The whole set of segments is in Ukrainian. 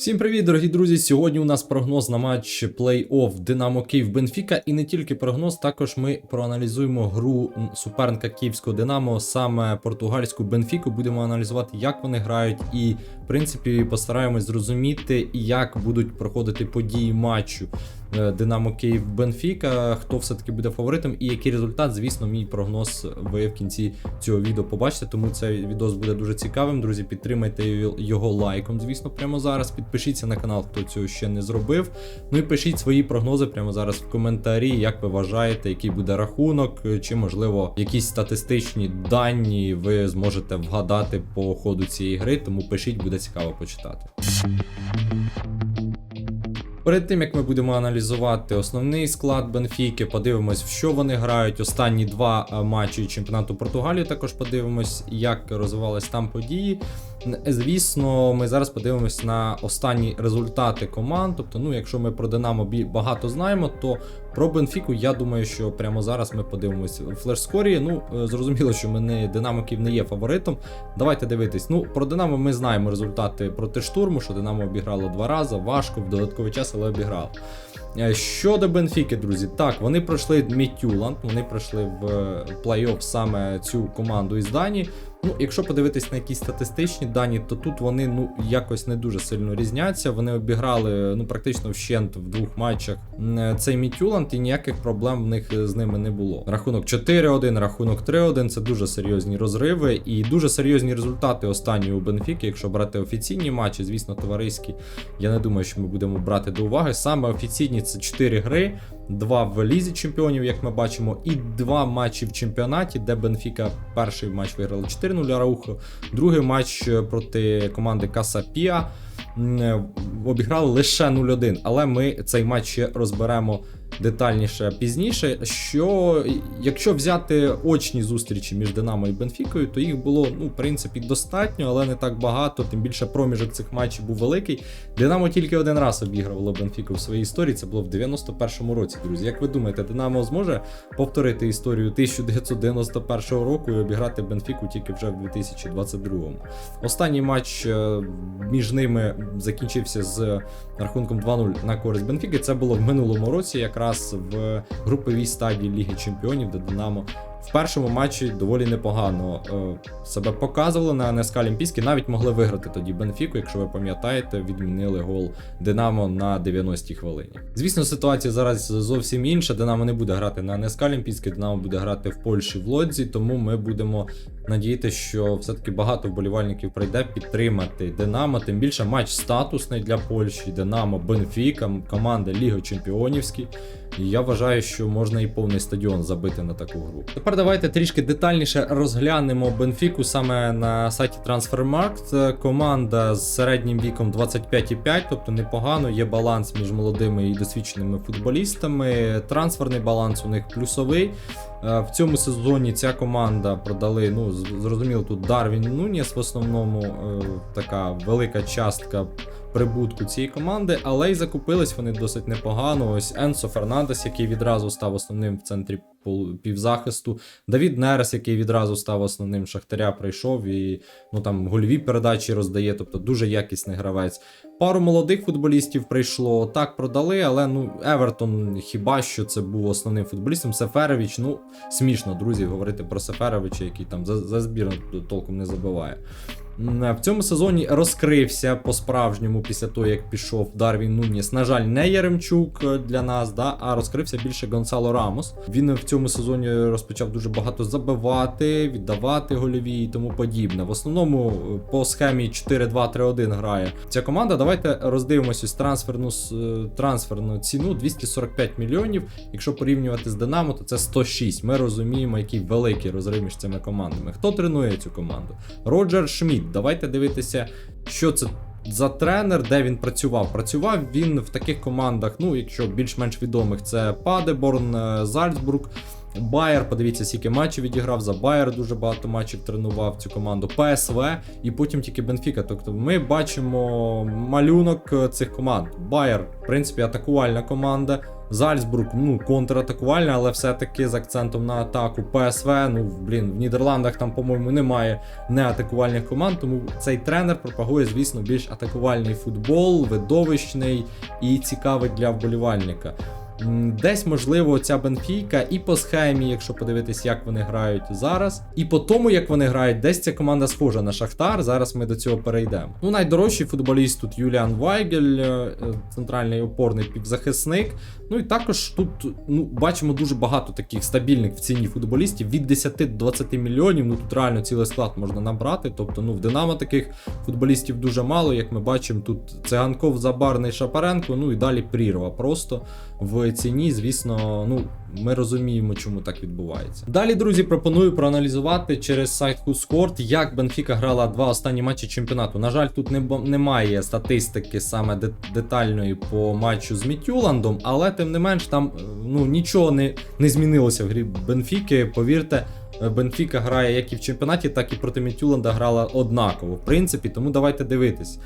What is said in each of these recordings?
Всім привіт, дорогі друзі! Сьогодні у нас прогноз на матч плей-офф Динамо Київ Бенфіка. І не тільки прогноз, також ми проаналізуємо гру суперника Київського Динамо, саме португальську Бенфіку. Будемо аналізувати, як вони грають, і в принципі постараємось зрозуміти, як будуть проходити події матчу Динамо Київ Бенфіка. Хто все-таки буде фаворитом, і який результат, звісно, мій прогноз ви в кінці цього відео побачите. Тому цей відос буде дуже цікавим. Друзі, підтримайте його лайком, звісно, прямо зараз. Підпишіться на канал, хто цього ще не зробив. Ну і пишіть свої прогнози прямо зараз в коментарі, як ви вважаєте, який буде рахунок, чи можливо якісь статистичні дані ви зможете вгадати по ходу цієї гри. Тому пишіть, буде цікаво почитати. Перед тим як ми будемо аналізувати основний склад Бенфіки, подивимось, в що вони грають. Останні два е, матчі чемпіонату Португалії. Також подивимось, як розвивались там події. Звісно, ми зараз подивимось на останні результати команд. Тобто, ну, якщо ми про Динамо багато знаємо, то про Бенфіку, я думаю, що прямо зараз ми подивимось в флеш-скорі. Ну, е, зрозуміло, що ми не Динамо не є фаворитом. Давайте дивитись. Ну, про Динамо ми знаємо результати проти штурму, що Динамо обіграло два рази, важко, в додатковий час, але обіграло. Е, Щодо Бенфіки, друзі, так, вони пройшли Мітюланд, вони пройшли в е, плей-офф саме цю команду із Данії. Ну, якщо подивитись на якісь статистичні дані, то тут вони ну якось не дуже сильно різняться. Вони обіграли ну практично вщент в двох матчах е, цей Мітюланд, і ніяких проблем в них е, з ними не було. Рахунок 4-1, рахунок 3-1 це дуже серйозні розриви і дуже серйозні результати останньої у Бенфіки. Якщо брати офіційні матчі, звісно, товариські. Я не думаю, що ми будемо брати до уваги. Саме офіційні це 4 гри. Два в лізі чемпіонів, як ми бачимо, і два матчі в чемпіонаті, де Бенфіка перший матч виграли 4-0 Араухо, другий матч е, проти команди Касапіа м, е, обіграли лише 0-1. Але ми цей матч ще розберемо детальніше пізніше. Що якщо взяти очні зустрічі між Динамо і Бенфікою, то їх було ну, в принципі достатньо, але не так багато. Тим більше проміжок цих матчів був великий. Динамо тільки один раз обігрувало Бенфіку в своїй історії. Це було в 91-му році. Друзі, як ви думаєте, Динамо зможе повторити історію 1991 року і обіграти Бенфіку тільки вже в 2022-му? Останній матч е, між ними закінчився з рахунком 2-0 на користь Бенфіки. Це було в минулому році, якраз в груповій стадії Ліги Чемпіонів, де Динамо в першому матчі доволі непогано е, себе показували на НСК Олімпійській. Навіть могли виграти тоді Бенфіку, якщо ви пам'ятаєте, відмінили гол Динамо на 90-й хвилині. Звісно, ситуація зараз зовсім інша. Динамо не буде грати на НСК Олімпійській, Динамо буде грати в Польщі в Лодзі, тому ми будемо надіятися, що все-таки багато вболівальників прийде підтримати Динамо. Тим більше матч статусний для Польщі. Динамо, Бенфіка, команда Ліги Чемпіонівській. І я вважаю, що можна і повний стадіон забити на таку гру. Тепер давайте трішки детальніше розглянемо Бенфіку саме на сайті Transfermarkt. Команда з середнім віком 25,5, тобто непогано. Є баланс між молодими і досвідченими футболістами. Трансферний баланс у них плюсовий. Е, В цьому сезоні ця команда продали. Ну зрозуміло, тут Дарвін Нуніс в основному е, така велика частка прибутку цієї команди, але й закупились вони досить непогано. Ось Енсо Фернандес, який відразу став основним в центрі півзахисту. Давід Нерес, який відразу став основним Шахтаря, прийшов і ну там гольові передачі роздає, тобто дуже якісний гравець. Пару молодих футболістів прийшло, так продали, але ну Евертон хіба що це був основним футболістом. Сеферович, ну смішно, друзі, говорити про Сеферовича, який там за, за збір толком не забиває. В цьому сезоні розкрився по-справжньому після того, як пішов Дарвін Нуніс. На жаль, не Яремчук е, для нас, да, а розкрився більше Гонсало Рамос. Він в цьому сезоні розпочав дуже багато забивати, віддавати гольові і тому подібне. В основному е, по схемі 4-2-3-1 грає ця команда. Давайте роздивимося ось трансферну, е, трансферну ціну 245 мільйонів. Якщо порівнювати з Динамо, то це 106. Ми розуміємо, який великий розрив між цими командами. Хто тренує цю команду? Роджер Шмідт. Давайте дивитися, що це. За тренер, де він працював. Працював він в таких командах, ну, якщо більш-менш відомих, це Падеборн, е, Зальцбург. Байер, подивіться, скільки матчів відіграв. За Байер дуже багато матчів тренував цю команду. ПСВ і потім тільки Бенфіка. Тобто ми бачимо малюнок е, цих команд. Байер, в принципі, атакувальна команда. Зальцбург, ну, контратакувальна, але все-таки з акцентом на атаку. ПСВ, ну, блін, в Нідерландах там, по-моєму, немає неатакувальних команд, тому цей тренер пропагує, звісно, більш атакувальний футбол, видовищний і цікавий для вболівальника. Десь, можливо, ця Бенфійка і по схемі, якщо подивитись, як вони грають зараз, і по тому, як вони грають, десь ця команда схожа на Шахтар. Зараз ми до цього перейдемо. Ну, найдорожчий футболіст тут Юліан Вайгель, е, центральний опорний півзахисник. Ну і також тут ну, бачимо дуже багато таких стабільних в ціні футболістів від 10 до 20 мільйонів. Ну тут реально цілий склад можна набрати. Тобто, ну в Динамо таких футболістів дуже мало. Як ми бачимо, тут Циганков, Забарний, Шапаренко, ну і далі прірва. Просто в ціні, звісно, ну. Ми розуміємо, чому так відбувається. Далі, друзі, пропоную проаналізувати через сайт Кускорт, як Бенфіка грала два останні матчі чемпіонату. На жаль, тут не, немає статистики саме детальної по матчу з Мітюландом, але тим не менш там е, ну, нічого не, не змінилося в грі Бенфіки. Повірте, Бенфіка грає як і в чемпіонаті, так і проти Мітюланда грала однаково. В принципі, тому давайте дивитись.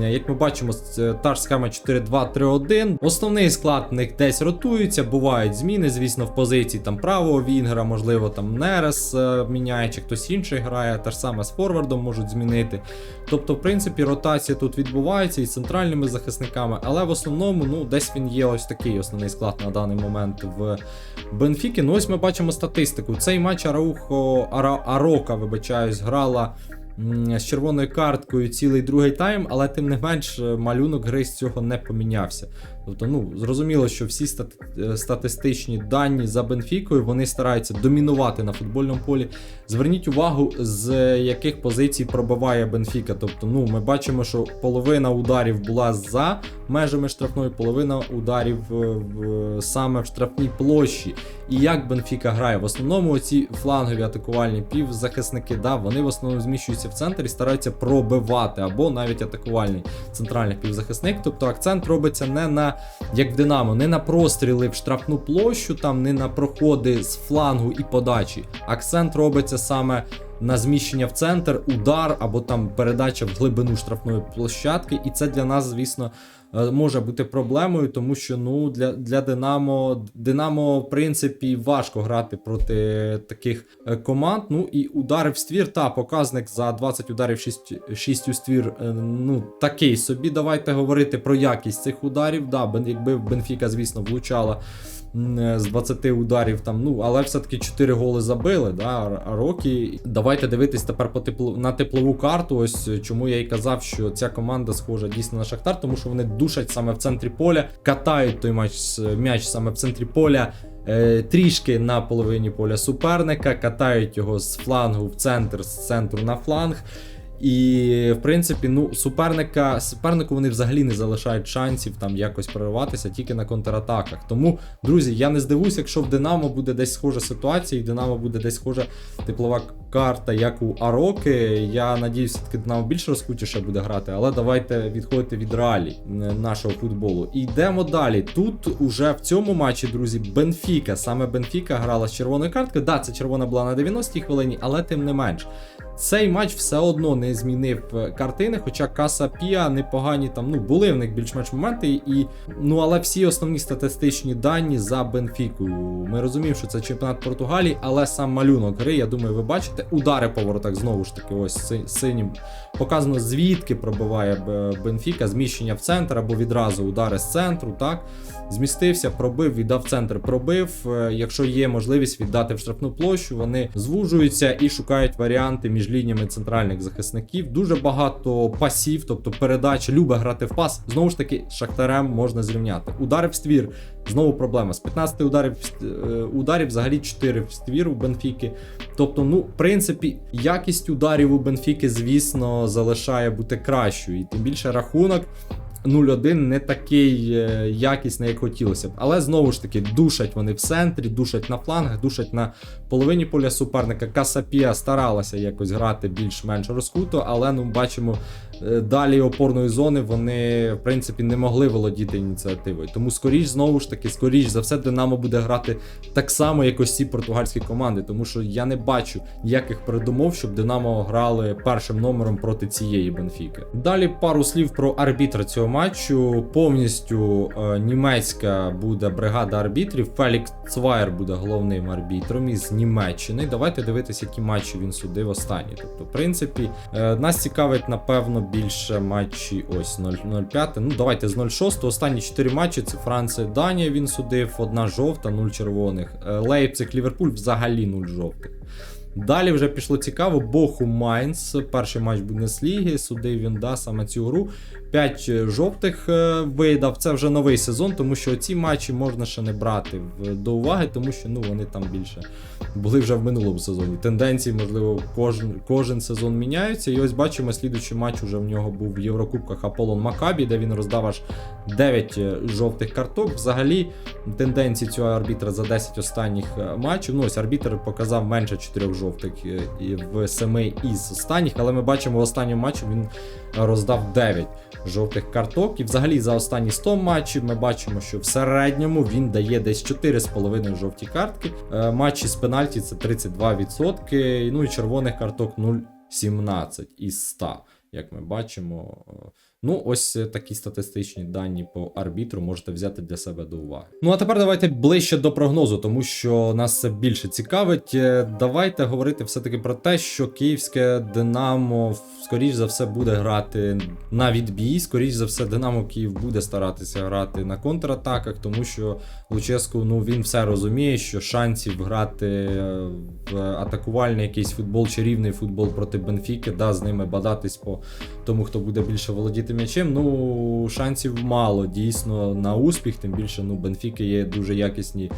Як ми бачимо, це та ж схема 4-2-3-1. Основний склад в них десь ротується, бувають зміни, звісно, в позиції там правого Вінгера, можливо, там Нерес е, міняє, чи хтось інший грає, та ж саме з форвардом можуть змінити. Тобто, в принципі, ротація тут відбувається і з центральними захисниками, але в основному, ну, десь він є ось такий основний склад на даний момент в Бенфіки. Ну, ось ми бачимо статистику. Цей матч Араухо Ара, Арока, вибачаюсь, грала з червоною карткою цілий другий тайм, але тим не менш малюнок гри з цього не помінявся. Тобто, ну зрозуміло, що всі е, статистичні дані за Бенфікою вони стараються домінувати на футбольному полі. Зверніть увагу, з яких позицій пробиває Бенфіка. Тобто, ну ми бачимо, що половина ударів була за межами штрафної, половина ударів е, саме в штрафній площі. І як Бенфіка грає? В основному ці флангові атакувальні півзахисники, да, вони в основному зміщуються в центр і стараються пробивати, або навіть атакувальний центральний півзахисник. Тобто акцент робиться не на як в Динамо, не на простріли в штрафну площу, там не на проходи з флангу і подачі. Акцент робиться саме. На зміщення в центр, удар або там передача в глибину штрафної площадки, і це для нас, звісно, може бути проблемою, тому що ну для, для Динамо Динамо, в принципі, важко грати проти таких е, команд. Ну і удари в ствір, та показник за 20 ударів 6, 6 у ствір. е, Ну такий собі. Давайте говорити про якість цих ударів. Да, якби Бенфіка, звісно, влучала. Е, З 20 ударів там, ну але все-таки 4 голи забили. Да, а. Давайте дивитись тепер по теплу на теплову карту. Ось е, чому я і казав, що ця команда схожа дійсно на Шахтар, тому що вони душать саме в центрі поля, катають той матч м'яч саме в центрі поля. е, Трішки на половині поля суперника, катають його з флангу в центр, з центру на фланг. І, в принципі, ну, суперника, супернику вони взагалі не залишають шансів там якось прориватися тільки на контратаках. Тому, друзі, я не здивуюся, якщо в Динамо буде десь схожа ситуація, і Динамо буде десь схожа теплова карта, як у Ароки. Я надіюся, таки Динамо більш розкутіше буде грати, але давайте відходити від реалій е, нашого футболу. І йдемо далі. Тут уже в цьому матчі, друзі, Бенфіка. Саме Бенфіка грала з червоною карткою. Да, це червона була на 90-й хвилині, але тим не менш. Цей матч все одно не змінив е, картини, хоча Каса Піа непогані там, ну були в них більш-менш моменти, і ну але всі основні статистичні дані за Бенфікою. Ми розуміємо, що це чемпіонат Португалії, але сам малюнок гри, я думаю, ви бачите, удари по воротах знову ж таки, ось си- синім показано звідки пробиває Бенфіка, зміщення в центр або відразу удари з центру. Так змістився, пробив, віддав центр, пробив. Е, Якщо є можливість віддати в штрафну площу, вони звужуються і шукають варіанти між лініями центральних захисників. Дуже багато пасів, тобто передачі, любе грати в пас. Знову ж таки, шахтарем можна зрівняти. Удари в ствір. Знову проблема. З 15 ударів, е, ударів взагалі 4 в ствір у Бенфіки. Тобто, ну, в принципі, якість ударів у Бенфіки, звісно, залишає бути кращою. І тим більше рахунок 0-1 не такий е, якісний, як хотілося б. Але знову ж таки, душать вони в центрі, душать на флангах, душать на половині поля суперника. Касапія старалася якось грати більш-менш розкуто, але ну бачимо. е, Далі опорної зони вони, в принципі, не могли володіти ініціативою. Тому, скоріш, знову ж таки, скоріш за все, Динамо буде грати так само, як ось ці португальські команди. Тому що я не бачу ніяких передумов, щоб Динамо грали першим номером проти цієї Бенфіки. Далі пару слів про арбітра цього матчу. Повністю е, німецька буде бригада арбітрів. Фелікс Цвайер буде головним арбітром із Німеччини. Давайте дивитися, які матчі він судив останні. Тобто, в принципі, е, нас цікавить, напевно, більше матчі ось 0-5. Ну, давайте з 0-6. Останні 4 матчі це Франція, Данія він судив, одна жовта, 0 червоних. Е, Лейпциг, Ліверпуль взагалі 0 жовтих. Далі вже пішло цікаво. Боху Майнц, перший матч Бундесліги, судив він да, саме цю гру. 5 жовтих е, видав. Це вже новий сезон, тому що ці матчі можна ще не брати до уваги, тому що ну, вони там більше були вже в минулому сезоні. Тенденції, можливо, кожен, кожен сезон міняються. І ось бачимо, слідуючий матч уже в нього був в Єврокубках Аполлон Макабі, де він роздав аж 9 жовтих карток. Взагалі, тенденції цього арбітра за 10 останніх е, матчів. Ну, ось арбітр показав менше 4 жовтих і в 7 із останніх, але ми бачимо, в останньому матчі він роздав 9 жовтих карток. І взагалі за останні 100 матчів ми бачимо, що в середньому він дає десь 4,5 жовті картки. Е, Матчі з пенальті це 32%. Ну і червоних карток 0,17 із 100. Як ми бачимо, Е, ну ось е, такі статистичні дані по арбітру можете взяти для себе до уваги. Ну а тепер давайте ближче до прогнозу, тому що нас це більше цікавить. Е, Давайте говорити все-таки про те, що київське Динамо скоріш за все буде грати на відбій. Скоріш за все, Динамо Київ буде старатися грати на контратаках, тому що Луческу ну він все розуміє, що шансів грати е, в атакувальний якийсь футбол чи рівний футбол проти Бенфіки, да, з ними бадатись по тому, хто буде більше володіти м'ячем. Ну шансів мало дійсно на успіх. Тим більше ну Бенфіки є дуже якісні.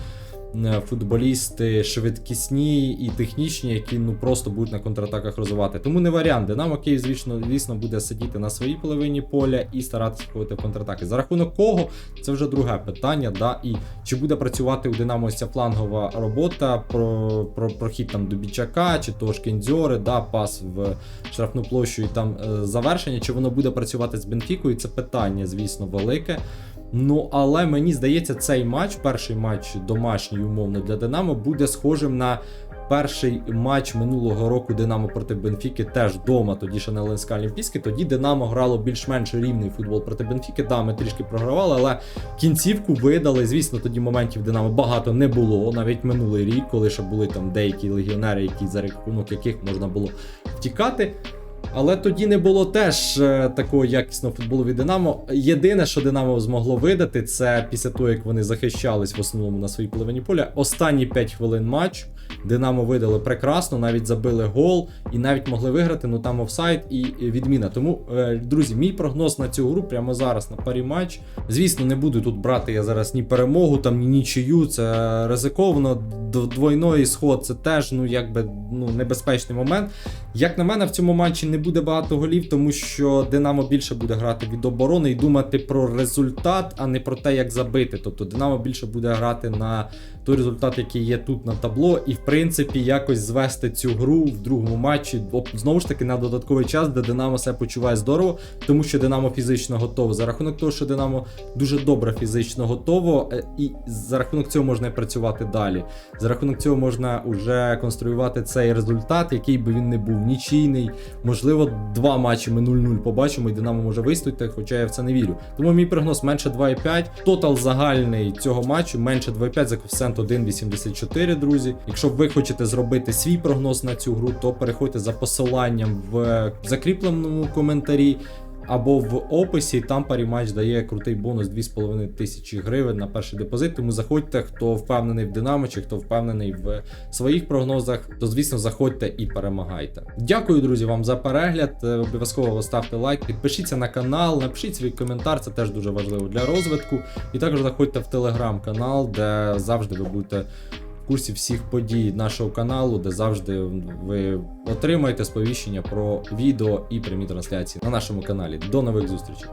Е, Футболісти швидкісні і технічні, які ну просто будуть на контратаках розвивати. Тому не варіант. Динамо Київ, звісно, звісно, буде сидіти на своїй половині поля і старатися ходити в контратаки. За рахунок кого це вже друге питання. Да? І чи буде працювати у Динамо ця флангова робота про, про прохід там до Бічака, чи того ж Кендзьори, да, пас в штрафну площу і там е, завершення, чи воно буде працювати з Бенфікою? Це питання, звісно, велике. Ну, але мені здається, цей матч, перший матч домашній умовно для Динамо, буде схожим на перший матч минулого року Динамо проти Бенфіки, теж вдома, тоді ще на Ленська Олімпійській. Тоді Динамо грало більш-менш рівний футбол проти Бенфіки. Да, ми трішки програвали, але кінцівку видали. Звісно, тоді моментів Динамо багато не було. Навіть минулий рік, коли ще були там деякі легіонери, які за рахунок яких можна було втікати. Але тоді не було теж е, такого якісного футболу від Динамо. Єдине, що Динамо змогло видати, це після того, як вони захищались в основному на своїй половині поля. Останні 5 хвилин матчу Динамо видали прекрасно, навіть забили гол і навіть могли виграти. Ну там офсайд і відміна. Тому, е, друзі, мій прогноз на цю гру прямо зараз на парі матч. Звісно, не буду тут брати я зараз ні перемогу, там ні нічию. Це ризиковано. Д- Двойний сход це теж ну якби ну небезпечний момент. Як на мене, в цьому матчі не буде багато голів, тому що Динамо більше буде грати від оборони і думати про результат, а не про те, як забити. Тобто Динамо більше буде грати на той результат, який є тут на табло, і в принципі якось звести цю гру в другому матчі. Знову ж таки на додатковий час, де Динамо себе почуває здорово, тому що Динамо фізично готово. За рахунок того, що Динамо дуже добре фізично готово, е, і за рахунок цього можна працювати далі. За рахунок цього можна вже конструювати цей результат, який би він не був нічийний. Можливо, два матчі ми 0-0 побачимо, і Динамо може вистояти, хоча я в це не вірю. Тому мій прогноз менше 2,5. Тотал загальний цього матчу менше 2,5 за коефіцієнт 1,84, друзі. Якщо ви хочете зробити свій прогноз на цю гру, то переходьте за посиланням в закріпленому коментарі. Або в описі там паріматч дає крутий бонус 2,5 тисячі гривень на перший депозит. Тому заходьте, хто впевнений в Динамо, чи хто впевнений в своїх прогнозах, то звісно заходьте і перемагайте. Дякую, друзі, вам за перегляд. Е, Обов'язково ставте лайк, підпишіться на канал, напишіть свій коментар, це теж дуже важливо для розвитку. І також заходьте в телеграм-канал, де завжди ви будете в курсі всіх подій нашого каналу, де завжди ви отримаєте сповіщення про відео і прямі трансляції на нашому каналі. До нових зустрічей!